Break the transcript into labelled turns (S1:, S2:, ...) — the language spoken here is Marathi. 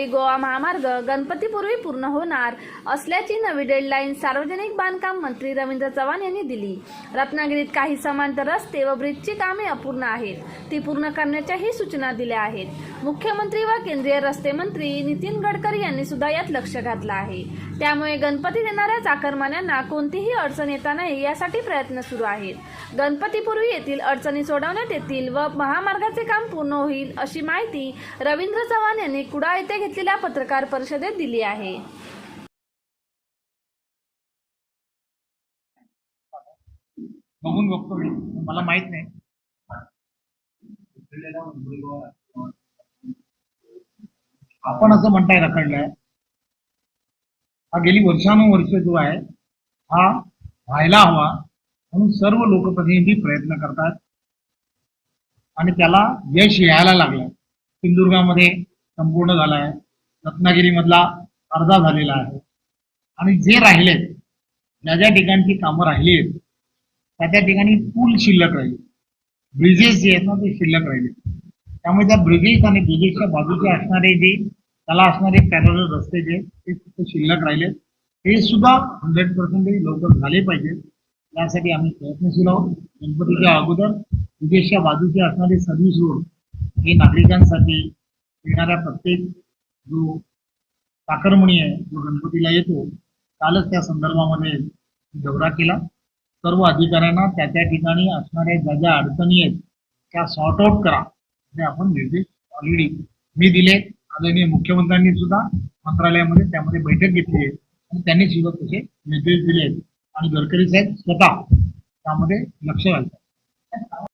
S1: मुंबई गोवा महामार्ग गणपतीपूर्वी पूर्ण होणार असल्याची नवी डेडलाईन सार्वजनिक बांधकाम मंत्री रवींद्र चव्हाण यांनी दिली. रत्नागिरीत काही समांतर रस्ते व ब्रिजची कामे अपूर्ण आहेत. ती पूर्ण करण्याच्याही सूचना दिल्या आहेत. मुख्यमंत्री व केंद्रीय रस्ते मंत्री नितीन गडकरी यांनी सुद्धा यात लक्ष घातलं आहे. त्यामुळे गणपती देणाऱ्या चाकरमान्यांना कोणतीही अडचण येता नाही यासाठी प्रयत्न सुरू आहेत. गणपतीपूर्वी येथील अडचणी सोडवण्यात येतील व महामार्गाचे काम पूर्ण होईल अशी माहिती रवींद्र चव्हाण यांनी कुडा येथे घेतलेल्या पत्रकार परिषदेत दिली आहे.
S2: बघून बघतो मी. मला माहीत नाही. आपण असं म्हणताय रखडलाय हा गेली वर्षानुवर्ष जो आहे हा व्हायला हवा म्हणून सर्व लोकप्रतिनिधी प्रयत्न करतात. आणि त्याला यश यायला लागलं सिंधुदुर्गामध्ये संपूर्ण झालाय रत्नागिरीमधला अर्धा झालेला आहे. आणि जे राहिलेत ज्या ज्या ठिकाणची कामं राहिली आहेत त्या त्या ठिकाणी पूल शिल्लक राहील. ब्रिजेस जे आहेत ना ते शिल्लक राहिले. त्यामुळे त्या ब्रिजेस आणि ब्रिजेसच्या बाजूचे असणारे जे त्याला असणारे पॅरल रस्ते जे ते फक्त शिल्लक राहिले. हे सुद्धा हंड्रेड पर्सेंटेज लवकर झाले पाहिजे. यासाठी आम्ही प्रयत्नशील आहोत. गणपतीच्या अगोदर ब्रिजेसच्या बाजूचे असणारे सर्व्हिस रोड हे नागरिकांसाठी येणाऱ्या प्रत्येक जो चाकरमणी आहे जो गणपतीला येतो कालच त्या संदर्भामध्ये दौरा केला. सर्व अधिकाऱ्यांना त्या त्या ठिकाणी असणाऱ्या ज्या ज्या अडचणी आहेत त्या सॉर्ट आउट करा हे आपण निर्देश ऑलरेडी मी दिले. आदरणीय मुख्यमंत्र्यांनी सुद्धा मंत्रालयामध्ये त्यामध्ये बैठक घेतली आहे. आणि त्यांनी सुद्धा तसे निर्देश दिले आहेत. आणि गडकरी साहेब स्वतः त्यामध्ये लक्ष घालतात.